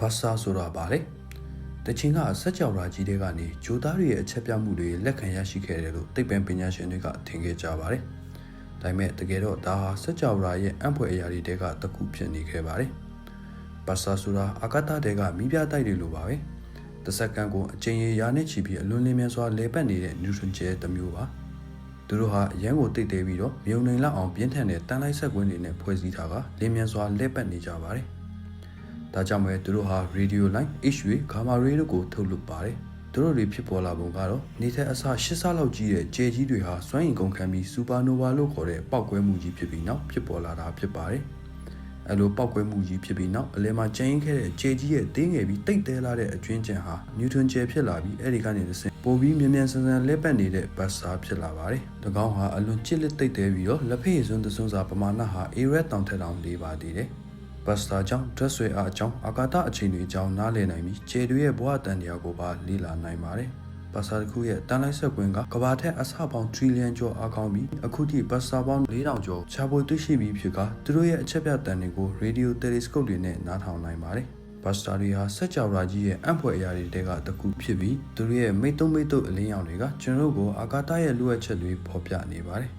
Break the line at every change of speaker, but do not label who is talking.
ဘာစာဆိုတာပါလေတချင်းကစက်ကြော်ရာကြီးတွေကနေဂျိုသားတွေရဲ့အချက်ပြမှုတွေလက်ခံရရှိခဲ့တယ်လို့သိပ္ပံပညာရှင်တွေကထင်ခဲ့ကြပါတယ်ဒါပေမဲ့တကယ်တော့ဒါဟာစက်ကြော်ရာရဲ့အံ့ဖွယ်အရာတွေတဲကတစ်ခုဖြစ်နေခဲ့ပါတယ်ဘာစာဆိုတာအာကာသတဲကမိပြတိုက်တွေလိုပါပဲတစ်စက္ကန့်ကိုအချိန်ရရာနဲ့ချီပြီးအလွန်လင်းမြန်စွာလဲပတ်နေတဲ့နျူထရွန်ကျဲတစ်မျိုးပါသူတို့ဟာအရန်ကိုတိတ်သေးပြီးတော့မြုံနေလောက်အောင်ပြင်းထန်တဲ့တန်လိုက်ဆက်ကွင်းတွေနဲ့ဖွဲ့စည်းထားကလင်းမြန်စွာလဲပတ်နေကြပါတယ် ဒါကြောင့်ပဲသူတို့ဟာ radio line H-ray gamma ray တို့ကိုထုတ်လွှတ်ပါတယ်။သူတို့တွေဖြစ်ပေါ်လာပုံကတော့နေတဲ့အစ၈ဆလောက်ကြီးတဲ့ကြဲကြီးတွေဟာစွမ်းအင်ကုန်ခံပြီး supernova လို့ခေါ်တဲ့ပောက်ကွဲမှုကြီးဖြစ်ပြီးနောက်ဖြစ်ပေါ်လာတာဖြစ်ပါတယ်။အဲလိုပောက်ကွဲမှုကြီးဖြစ်ပြီးနောက်အလဲမှာကျင်းခဲ့တဲ့ကြဲကြီးရဲ့တင်းငယ်ပြီးတိတ်တဲလာတဲ့အကျွင်းကျန်ဟာနျူတန်ကျဲဖြစ်လာပြီးအဲဒီကနေတစ်ဆင့်ပိုပြီးမြန်မြန်ဆန်ဆန်လဲပတ်နေတဲ့ဘတ်စာဖြစ်လာပါတယ်။၎င်းဟာအလွန်ချစ်လက်တိတ်တဲပြီးတော့လက်ဖေးစွန်းသစွန်းစာပမာဏဟာ A-red တောင်ထက်တောင်လေးပါသေးတယ်။ ဘတ်စတာကြောင့်ဒရက်ဆွေအားအကြောင်းအာကာသအချိန်တွေအကြောင်းနားလည်နိုင်ပြီးခြေတွေရဲ့ဘဝတန်တရားကိုပါလေ့လာနိုင်ပါတယ်။ဘတ်စတာတစ်ခုရဲ့တန်လိုက်ဆက်ကွင်းကကဘာထက်အဆပေါင်းထရီလီယံကျော်အားကောင်းပြီးအခုထိဘတ်စတာပေါင်း4000ကျော်ချာပွေတွေ့ရှိပြီးဖြစ်ကသူတို့ရဲ့အချက်ပြတန်တွေကိုရေဒီယိုတယ်လီစကုပ်တွေနဲ့နားထောင်နိုင်ပါတယ်။ဘတ်စတာတွေဟာစက်ကြော်ရာကြီးရဲ့အံ့ဖွယ်အရာတွေတဲကတစ်ခုဖြစ်ပြီးသူတို့ရဲ့မိတ်သုံးမိတ်သုံးအလင်းရောင်တွေကကျွန်တော်တို့ကိုအာကာသရဲ့လိုအပ်ချက်တွေဖော်ပြနေပါတယ်